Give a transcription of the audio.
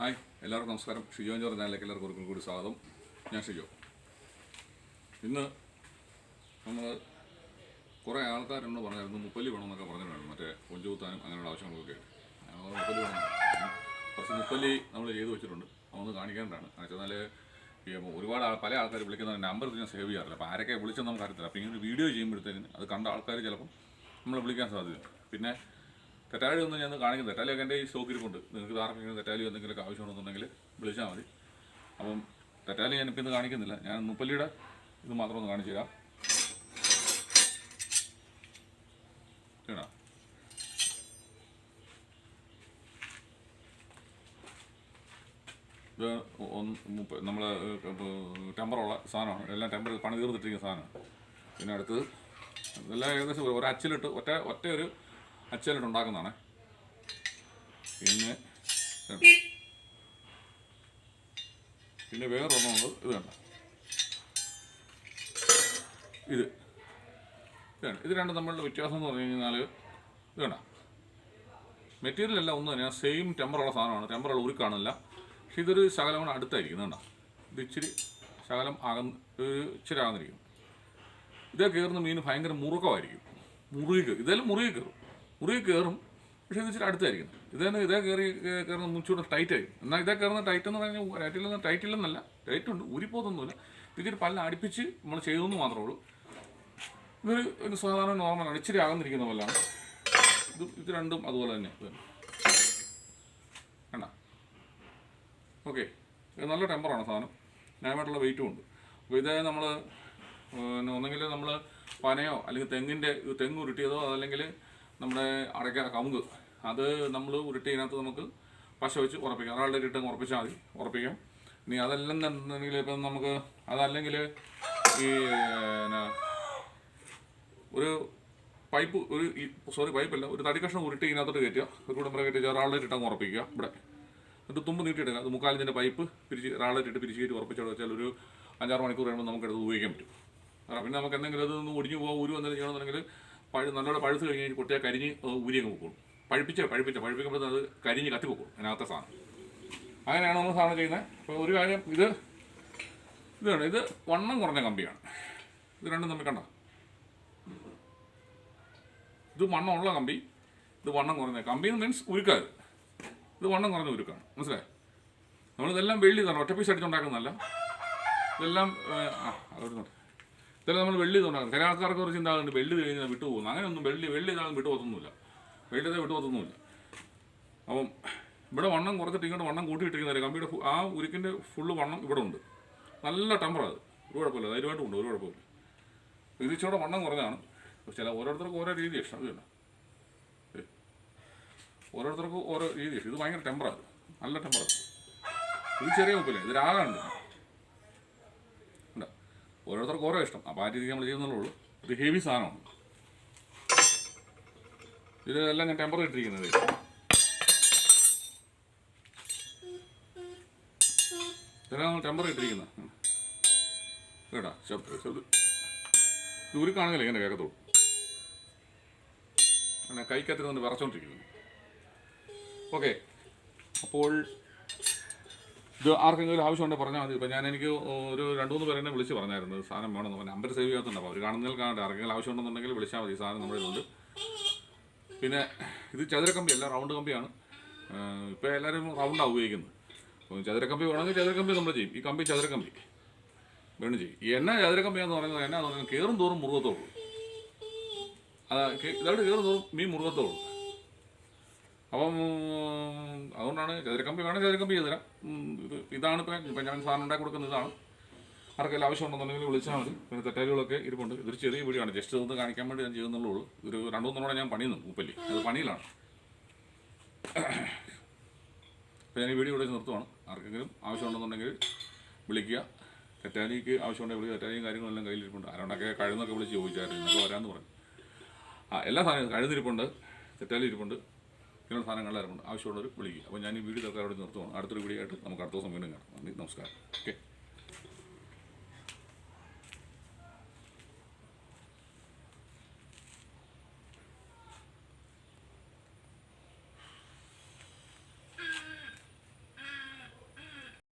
Hi എല്ലാവർക്കും നമസ്കാരം. ഷിജോ ജോർ ചാനലിലേക്ക് എല്ലാവർക്കും ഒരിക്കൽ കൂടി സ്വാഗതം. ഞാൻ ഷിജോ. ഇന്ന് നമ്മൾ കുറേ ആൾക്കാരെന്നോട് പറഞ്ഞായിരുന്നു മുപ്പല്ലി വേണമെന്നൊക്കെ പറഞ്ഞിട്ടുണ്ടായിരുന്നു മറ്റേ കൊഞ്ചുകുത്താനും അങ്ങനെയുള്ള ആവശ്യങ്ങളൊക്കെ ഞങ്ങൾ മുപ്പല്ലി വേണം. കുറച്ച് മുപ്പല്ലി നമ്മൾ ചെയ്തു വെച്ചിട്ടുണ്ട്. അതൊന്ന് കാണിക്കേണ്ടതാണ് എന്ന് വെച്ചാൽ ഈ ഒരുപാട് പല ആൾക്കാർ വിളിക്കുന്ന നമ്പർ ഞാൻ സേവ് ചെയ്യാറില്ല. അപ്പോൾ ആരൊക്കെ വിളിച്ചെന്ന് നമുക്ക് അറിയത്തില്ല. അപ്പോൾ ഇങ്ങനെ ഒരു വീഡിയോ ചെയ്യുമ്പോഴത്തേക്കും അത് കണ്ട ആൾക്കാർ ചിലപ്പം നമ്മൾ വിളിക്കാൻ സാധ്യതയുണ്ട്. പിന്നെ തെറ്റാലി ഒന്നും ഞാൻ കാണിക്കുന്നത് തെറ്റാലിയൊക്കെ എന്റെ ഈ സ്റ്റോക്ക് ഇരിപ്പുണ്ട് നിങ്ങൾക്ക് ആർക്കെങ്കിലും തെറ്റാലി എന്തെങ്കിലുമൊക്കെ ആവശ്യമുണ്ടെന്നുണ്ടെങ്കിൽ വിളിച്ചാൽ മതി. അപ്പം തെറ്റാലി ഞാനിപ്പോൾ ഇന്ന് കാണിക്കുന്നില്ല. ഞാൻ മുപ്പല്ലിയുടെ ഇത് മാത്രം ഒന്ന് കാണിച്ചു തരാം. കേടാ ഇത് നമ്മൾ ടെമ്പറുള്ള സാധനമാണ്. എല്ലാം ടെമ്പർ പണി തീർന്നിട്ടിരിക്കുന്ന സാധനമാണ്. പിന്നെ അടുത്തത് ഇതെല്ലാം ഏകദേശം ഒരു അച്ചിലിട്ട് ഒറ്റ ഒറ്റ ഒരു അച്ചിലിട്ട് ഉണ്ടാക്കുന്നതാണ് പിന്നെ പിന്നെ ഉണ്ട്. ഇത് വേണ്ട ഇത്. ഇതാണ് ഇത് രണ്ടും തമ്മിലുള്ള വ്യത്യാസം എന്ന് പറഞ്ഞു കഴിഞ്ഞാൽ ഇത് വേണ്ട മെറ്റീരിയൽ എല്ലാം ഒന്നും തന്നെയാണ് സെയിം ടെമ്പറുള്ള സാധനമാണ്. ടെമ്പറുള്ള ഉരുക്കാണില്ല. പക്ഷെ ഇതൊരു ശകലം കൂടെ അടുത്തായിരിക്കും വേണ്ട ഇത് ഇച്ചിരി ശകലം അകന്ന് ഇച്ചിരി അകന്നിരിക്കും. ഇതേ കയറുന്ന മീൻ ഭയങ്കര മുറുക്കമായിരിക്കും. മുറുകി കയറും. ഇതെല്ലാം മുറുകി കയറും. മുറുകി കയറും പക്ഷേ ഇത് ഇച്ചിരി അടുത്തായിരിക്കും ഇതേന്ന് ഇതേ കയറി കയറുന്ന മുച്ചൂടെ ടൈറ്റ് ആയിരിക്കും എന്നാൽ ഇതേ കയറുന്ന ടൈറ്റ് എന്ന് പറഞ്ഞാൽ ടൈറ്റിൽ ടൈറ്റ് ഇല്ലെന്നല്ല. ടൈറ്റ് ഉണ്ട്. ഊരിപ്പോതൊന്നുമില്ല. ഇത് ഇച്ചിരി പല്ല അടുപ്പിച്ച് നമ്മൾ ചെയ്തെന്ന് മാത്രമേ ഉള്ളൂ. ഇതൊരു ഒരു സാധാരണ നോർമലാണ് ഇച്ചിരി അകന്നിരിക്കുന്ന പോലെയാണ്. ഇത് ഇത് രണ്ടും അതുപോലെ തന്നെ. വേണ്ട. ഓക്കെ നല്ല ടെമ്പറാണ് സാധനം. ന്യായമായിട്ടുള്ള വെയിറ്റും ഉണ്ട്. അപ്പോൾ ഇത് നമ്മൾ ഒന്നെങ്കിൽ നമ്മൾ പനയോ അല്ലെങ്കിൽ തെങ്ങിന്റെ തെങ്ങ് ഉരുട്ടിയതോ അതല്ലെങ്കിൽ നമ്മുടെ അടയ്ക്ക കമുക് അത് നമ്മൾ ഉരുട്ടി അതിനകത്ത് നമുക്ക് പശ വെച്ച് ഉറപ്പിക്കാം. ഒരാളുടെ കിട്ടും ഉറപ്പിച്ചാൽ മതി. ഉറപ്പിക്കാം. ഇനി അതെല്ലാം എന്നുണ്ടെങ്കിൽ ഇപ്പം നമുക്ക് അതല്ലെങ്കിൽ ഈ ഒരു പൈപ്പ് ഒരു സോറി പൈപ്പല്ല ഒരു തടി കഷ്ണം ഉരുട്ടി ഇതിനകത്തോട്ട് കയറ്റുക. ഒരു കുടുംബം കയറ്റി ഒരാളുടെ ഇട്ടങ്ങ് ഉറപ്പിക്കുക. ഇവിടെ. എന്നിട്ട് തുമ്പ് നീട്ടിയിടുക അത് മുക്കാലിന്റെ പൈപ്പ് പിരിച്ച് ഒരാളെ ഇട്ട് പിരിച്ച് കയറ്റി ഉറപ്പിച്ചവിടെ വെച്ചാൽ ഒരു അഞ്ചാറ് മണിക്കൂർ കഴിയുമ്പോൾ നമുക്ക് എടുത്ത് ഉപയോഗിക്കാൻ പറ്റും. പിന്നെ നമുക്ക് എന്തെങ്കിലും അത് ഒന്ന് ഒടിഞ്ഞു പോകാൻ ഒരു വന്നിട്ട് ചെയ്യണമെന്നുണ്ടെങ്കിൽ പഴു നല്ലോണം പഴുത്ത് കഴിഞ്ഞ് പൊട്ടിയാൽ കരിഞ്ഞ് ഊരിയങ്ങ് പോകും പഴുപ്പിച്ച് പഴുപ്പിച്ച് പഴുപ്പിക്കുമ്പോൾ അത് കരിഞ്ഞ് കത്തി പോകും അതിനകത്തെ സാധനം. അങ്ങനെയാണ് നമ്മൾ സാധനം ചെയ്യുന്നത്. അപ്പോൾ ഒരു കാര്യം ഇത് ഇതാണ് ഇത് വണ്ണം കുറഞ്ഞ കമ്പിയാണ്. ഇത് രണ്ടും തമ്മിൽ കണ്ട? ഇത് വണ്ണമുള്ള കമ്പി ഇത് വണ്ണം കുറഞ്ഞ കമ്പി എന്ന് മീൻസ് ഉരുക്കാത്. ഇത് വണ്ണം കുറഞ്ഞ ഉരുക്കാണ്. മനസ്സിലായി? നമ്മളിതെല്ലാം വെള്ളി തന്നെ ഒറ്റ പീസ് അടിച്ചുണ്ടാക്കുന്നതല്ല. ഇതെല്ലാം ആ അതൊരുന്നുണ്ട് ഇതെല്ലാം നമ്മൾ വെള്ളി ഇതുണ്ടാക്കുന്നത് ചില ആൾക്കാർക്ക് ഒരു ചിന്ത വെള്ളി കഴിഞ്ഞാൽ വിട്ടു പോകുന്നു അങ്ങനെയൊന്നും വെള്ളി വെള്ളി ഇതാകും വിട്ടു പോകുന്നില്ല വെള്ളി ഇതേ വിട്ടു പോകത്തൊന്നുമില്ല അപ്പം ഇവിടെ വണ്ണം കുറച്ചിട്ട് ഇങ്ങോട്ട് വണ്ണം കൂട്ടിയിട്ടിരിക്കുന്നില്ല കമ്പിയുടെ ആ ഉരുക്കിന്റെ ഫുള്ള് വണ്ണം ഇവിടെ ഉണ്ട്. നല്ല ടെമ്പർ അത്. ഒരു കുഴപ്പമില്ല. ധൈര്യമായിട്ടും ഉണ്ട് ഒരു കുഴപ്പമില്ല. ഇത് ഇച്ചിരി വണ്ണം കുറഞ്ഞാണ്. ചില ഓരോരുത്തർക്കും ഓരോ രീതി ഇഷ്ടം അത്. ഓരോരുത്തർക്കും ഓരോ രീതി ഇഷ്ടം ഇത് ഭയങ്കര ടെമ്പറാണ് നല്ല ടെമ്പറാണ് ഇത് ചെറിയ കുഴപ്പമില്ല ഇത് ഉണ്ടോ ഓരോരുത്തർക്കും ഓരോ ഇഷ്ടം. അപ്പോൾ ആ രീതിക്ക് നമ്മൾ ചെയ്യുന്നുള്ളൂ. ഇത് ഹെവി സാധനമാണ്. ഇതെല്ലാം ഞാൻ ടെമ്പർ ഇട്ടിരിക്കുന്നത്. ഇതെല്ലാം നമ്മൾ ടെമ്പർ ഇട്ടിരിക്കുന്നത് കേട്ടാ? ശബ്ദം ശബ്ദം ദൂരക്കാണെങ്കിൽ ഇങ്ങനെ കേൾക്കത്തുള്ളൂ അങ്ങനെ കൈക്കത്തിരുന്നുകൊണ്ട് വിറച്ചോണ്ടിരിക്കുന്നു ഓക്കെ. അപ്പോൾ ഇത് ആർക്കെങ്കിലും ആവശ്യമുണ്ടെങ്കിൽ പറഞ്ഞാൽ മതി. ഇപ്പം ഞാൻ എനിക്ക് ഒരു രണ്ട് മൂന്ന് പേരെന്നെ വിളിച്ച് പറഞ്ഞായിരുന്നു. സാധനം വേണമെന്ന് അപ്പോൾ നമ്പർ സേവ് ചെയ്യാത്തുണ്ട് അപ്പോൾ അവർ കാണുന്നതിൽ കാണട്ടെ. ആർക്കെങ്കിലും ആവശ്യമുണ്ടെന്നുണ്ടെങ്കിൽ വിളിച്ചാൽ മതി. സാധനം നമ്മുടെ ഇതുണ്ട് പിന്നെ ഇത് ചതുരക്കമ്പി അല്ല റൗണ്ട് കമ്പിയാണ്. ഇപ്പോൾ എല്ലാവരും റൗണ്ടാണ് ഉപയോഗിക്കുന്നത്. ചതുരക്കമ്പി വേണമെങ്കിൽ ചതുരക്കമ്പി നമ്മൾ ചെയ്യും. ഈ കമ്പി ചതുരക്കമ്പി വേണം ചെയ്യും. എണ്ണ ചതുരക്കമ്പിയാന്ന് പറയുന്നത് എന്നാന്ന് പറയുന്നത് കയറും തോറും മുറുകത്തോളൂ. അതാ ഇതായിട്ട് കയറും തോറും മീൻ മുറുകത്തോളൂ. അപ്പം അതുകൊണ്ടാണ് ചതുരക്കമ്പി വേണം ചതുരക്കമ്പി ചെയ്ത് തരാം. ഇത് ഇതാണ് ഇപ്പം ഇപ്പം ഞാൻ സാധനം ഉണ്ടാക്കി കൊടുക്കുന്ന ഇതാണ്. ആർക്കെല്ലാം ആവശ്യമുണ്ടെന്നുണ്ടെങ്കിൽ വിളിച്ചാൽ മതി. പിന്നെ തെറ്റാരികളൊക്കെ ഇരിപ്പുണ്ട്. ഇതൊരു ചെറിയ വീഡിയോ ആണ് ജസ്റ്റ് ഒന്ന് കാണിക്കാൻ വേണ്ടി ഞാൻ ചെയ്യുന്നുള്ളൂ. ഒരു രണ്ടു മൂന്നോടെ ഞാൻ പണിയുന്നു ഉപ്പല്ലി. അത് പണിയിലാണ്. അപ്പോൾ ഞാൻ ഈ വീഡിയോ ഇവിടെ നിർത്തുവാണ്. ആർക്കെങ്കിലും ആവശ്യമുണ്ടെന്നുണ്ടെങ്കിൽ വിളിക്കുക. തെറ്റാലിക്ക് ആവശ്യമുണ്ടെങ്കിൽ വിളിക്കുക. തെറ്റാലിയും കാര്യങ്ങളെല്ലാം കയ്യിലിരിപ്പുണ്ട്. ആരോണ്ടൊക്കെ കഴുന്നൊക്കെ വിളിച്ച് ചോദിച്ചായിരുന്നു. ഇന്നൊക്കെ വരാമെന്ന് പറഞ്ഞു. ആ എല്ലാ സാധനവും കഴിഞ്ഞിരിപ്പുണ്ട് തെറ്റാലി ഇരിപ്പുണ്ട്. ഇങ്ങനെയുള്ള സാധനങ്ങളെല്ലാം ആവശ്യമുള്ളവർ വിളിക്കുക. അപ്പോൾ ഞാൻ ഈ വീഡിയോ തൽക്കാലം നിർത്തുവാണ്. അടുത്തൊരു വീഡിയോ ആയിട്ട് നമുക്ക് അടുത്ത ദിവസം വീണ്ടും കാണാം. നന്ദി. നമസ്കാരം. ഓക്കെ.